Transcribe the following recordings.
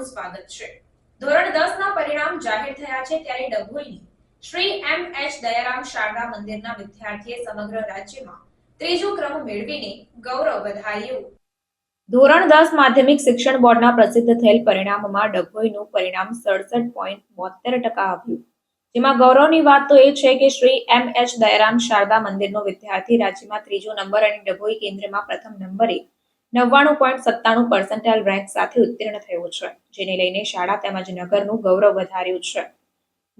આપનું સ્વાગત છે. ધોરણ 10 ના પરિણામ જાહેર થયા છે ત્યારે ડભોઈની શ્રી એમ એચ દયારામ શારદા મંદિરના વિદ્યાર્થીએ સમગ્ર રાજ્યમાં ત્રીજો ક્રમ મેળવીને ગૌરવ વધાર્યું. ધોરણ દસ માધ્યમિક શિક્ષણ બોર્ડના પ્રસિદ્ધ થયેલ પરિણામમાં ડભોઈનું પરિણામ સડસઠ પોઈન્ટ બોતેર ટકા આવ્યું. જેમાં ગૌરવની વાત તો એ છે કે શ્રી એમ એચ દયારામ શારદા મંદિરનો વિદ્યાર્થી રાજ્યમાં ત્રીજો નંબર અને ડભોઈ કેન્દ્રમાં પ્રથમ નંબરે નવ્વાણું પોઈન્ટ સત્તાણું પર્સન્ટાઇલ રેન્ક સાથે ઉત્તીર્ણ થયો છે, જેને લઈને શાળા તેમજ નગરનું ગૌરવ વધાર્યું છે.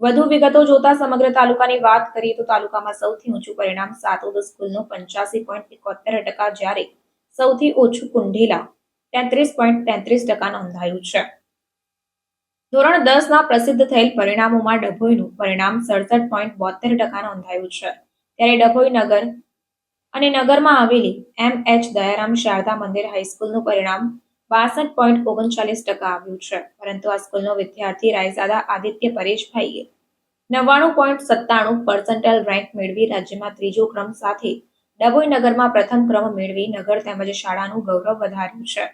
વધુ વિગતો જોતા સમગ્ર તાલુકાની વાત કરીએ તો તાલુકામાં સૌથી ઊંચું પરિણામ સાતોદ સ્કૂલનું પંચ્યાસી પોઈન્ટ એકોતેર ટકા જ્યારે સૌથી ઓછું કુંઢેલા તેત્રીસ પોઈન્ટ તેત્રીસ ટકા નોંધાયું છે. ધોરણ દસ ના પ્રસિદ્ધ થયેલ પરિણામોમાં ડભોઈનું પરિણામ સડસઠ પોઈન્ટ બોતેર ટકા નોંધાયું છે, ત્યારે ડભોઈ નગર અને નગરમાં આવેલી એમ એચ દયારામ શારદા મંદિર હાઈસ્કૂલનું પરિણામ બાસઠ પોઈન્ટ ઓગણચાલીસ ટકા આવ્યું છે. પરંતુ આ સ્કૂલનો વિદ્યાર્થી રાયઝાદા આદિત્ય પરેશભાઈએ નવ્વાણું પોઈન્ટ સત્તાણું પર્સન્ટેલ રેન્ક મેળવી રાજ્યમાં ત્રીજો ક્રમ સાથે ડભોઈ નગરમાં પ્રથમ ક્રમ મેળવી નગર તેમજ શાળાનું ગૌરવ વધાર્યું છે.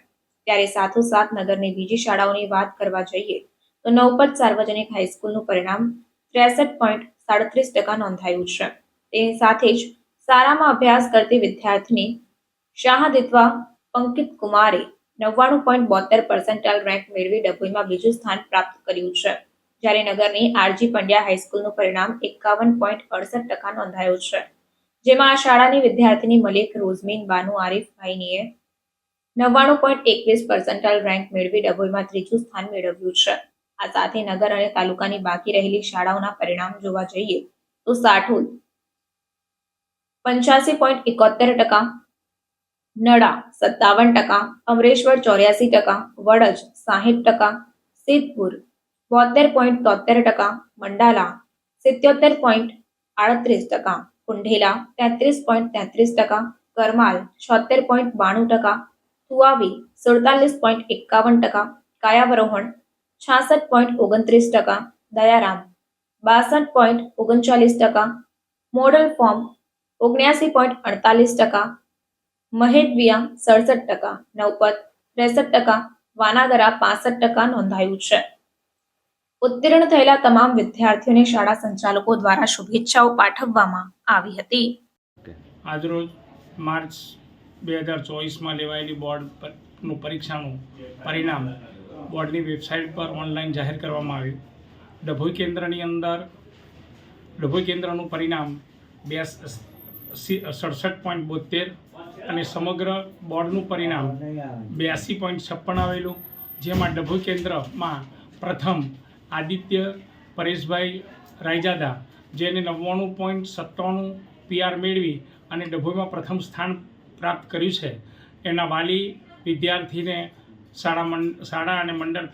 ત્યારે સાથોસાથ નગરની બીજી શાળાઓની વાત કરવા જઈએ, તો નવપત સાર્વજનિક હાઈસ્કૂલનું પરિણામ ત્રેસઠ પોઈન્ટ સાડત્રીસ ટકા નોંધાયું છે. તેની સાથે જ શાળામાં અભ્યાસ કરતી વિદ્યાર્થીની શાહદિત્વા પંકિત કુમારે નવ્વાણું પોઈન્ટ બોતેર પર્સન્ટાઇલ રેન્ક મેળવી ડભોઈમાં બીજું સ્થાન પ્રાપ્ત કર્યું છે. જ્યારે નગરની આરજી પંડ્યા હાઈસ્કૂલનું પરિણામ એકાવન પોઈન્ટ અડસઠ ટકા નોંધાયું છે. જેમાં આ શાળાની વિદ્યાર્થીની મલિક રોઝમીન બાનુ આરીફભાઈનીએ નવ્વાણું પોઈન્ટ એકવીસ પર્સન્ટાઇલ રેન્ક મેળવી ડભોઈમાં ત્રીજું સ્થાન મેળવ્યું છે. આ સાથે નગર અને તાલુકાની બાકી રહેલી શાળાઓના પરિણામ જોવા જઈએ તો સાઠોદ પંચ્યાસી પોઈન્ટ એકોતેર ટકા, નડા સત્તાવન ટકા, અમરેશ્વર ચોર્યાસી ટકા, વડજ સાહીઠ ટકા, સિદ્ધપુર બોતેર પોઈન્ટ તોતેર ટકા, મંડાલા સિત્યોતેર પોઈન્ટ આડત્રીસ ટકા, કુંઢેલા તેત્રીસ પોઈન્ટ તેત્રીસ ટકા, કરમાલ છોતેર પોઈન્ટ બાણું ટકા તુઆવી સુડતાલીસ પોઈન્ટ એકાવન ટકા, કાયાવરોહણ છાસઠ પોઈન્ટ ઓગણત્રીસ ટકા, દયારામ બાસઠ પોઈન્ટ ઓગણચાલીસ ટકા, મોડલ ફોર્મ ઓગણ્યાસી પોઈન્ટ અડતાલીસ ટકા મહેદવિયા સડસઠ ટકા નવપત ત્રેસઠ ટકા વાનાગરા પાસઠ ટકા નોંધાયું છે. ઉત્તીર્ણ થયેલા તમામ વિદ્યાર્થીઓને શાળા સંચાલકો દ્વારા શુભેચ્છાઓ પાઠવવામાં આવી હતી. આજરોજ માર્ચ બે હજાર ચોવીસમાં લેવાયેલી બોર્ડનું પરીક્ષાનું પરિણામ બોર્ડની વેબસાઇટ પર ઓનલાઈન જાહેર કરવામાં આવ્યું. ડભોઈ કેન્દ્રની અંદર, ડભોઈ કેન્દ્રનું પરિણામ બે સડસઠ પોઈન્ટ બોતેર અને સમગ્ર બોર્ડનું પરિણામ બ્યાસી પોઈન્ટ છપ્પન આવેલું, જેમાં ડભુ કેન્દ્રમાં પ્રથમ આદિત્ય પરેશભાઈ રાયજાદા, જેને નવ્વાણું પોઈન્ટ સત્તાણું પીઆર મેળવી અને ડભોઈમાં પ્રથમ સ્થાન પ્રાપ્ત કર્યું છે. એના વાલી વિદ્યાર્થીને શાળા શાળા અને મંડળ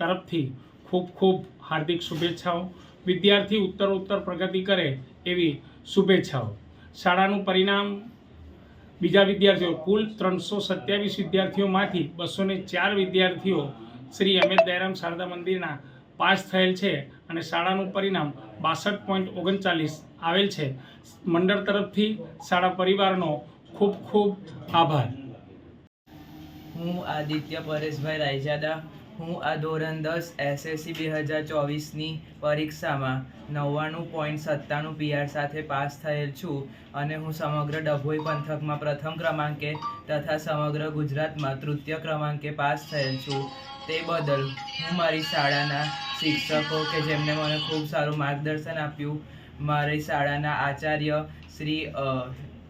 તરફથી ખૂબ ખૂબ હાર્દિક શુભેચ્છાઓ. વિદ્યાર્થી ઉત્તર ઉત્તર પ્રગતિ કરે એવી શુભેચ્છાઓ. શાળાનું પરિણામ. બીજા વિદ્યાર્થીઓ, કુલ ત્રણસો સત્યાવીસ વિદ્યાર્થીઓમાંથી બસો ચાર વિદ્યાર્થીઓ શ્રી અમિત દયારામ શારદા મંદિરના પાસ થયેલ છે અને શાળાનું પરિણામ બાસઠ પોઈન્ટ ઓગણચાલીસ આવેલ છે. મંડળ તરફથી શાળા પરિવારનો ખૂબ ખૂબ આભાર. હું આદિત્ય પરેશભાઈ રાયજાદા હું આ ધોરણ દસ એસએસસી બે હજાર ચોવીસની પરીક્ષામાં નવ્વાણું પોઈન્ટ સત્તાણું પીઆર સાથે પાસ થયેલ છું અને હું સમગ્ર ડભોઈ પંથકમાં પ્રથમ ક્રમાંકે તથા સમગ્ર ગુજરાતમાં તૃતીય ક્રમાંકે પાસ થયેલ છું. તે બદલ હું મારી શાળાના શિક્ષકો કે જેમણે મને ખૂબ સારું માર્ગદર્શન આપ્યું, મારી શાળાના આચાર્ય શ્રી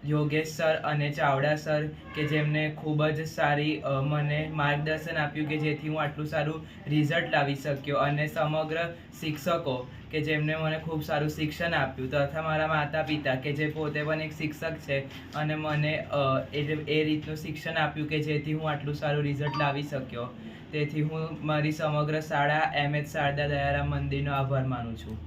યોગેશ સર અને ચાવડા સર કે જેમને ખૂબ જ સારી મને માર્ગદર્શન આપ્યું કે જેથી હું આટલું સારું રિઝલ્ટ લાવી શક્યો અને સમગ્ર શિક્ષકો કે જેમણે મને ખૂબ સારું શિક્ષણ આપ્યું તથા મારા માતા પિતા કે જે પોતે પણ એક શિક્ષક છે અને મને એ રીતનું શિક્ષણ આપ્યું કે જેથી હું આટલું સારું રિઝલ્ટ લાવી શક્યો. તેથી હું મારી સમગ્ર શાળા એમ એચ શારદા દયારામ મંદિરનો આભાર માનું છું.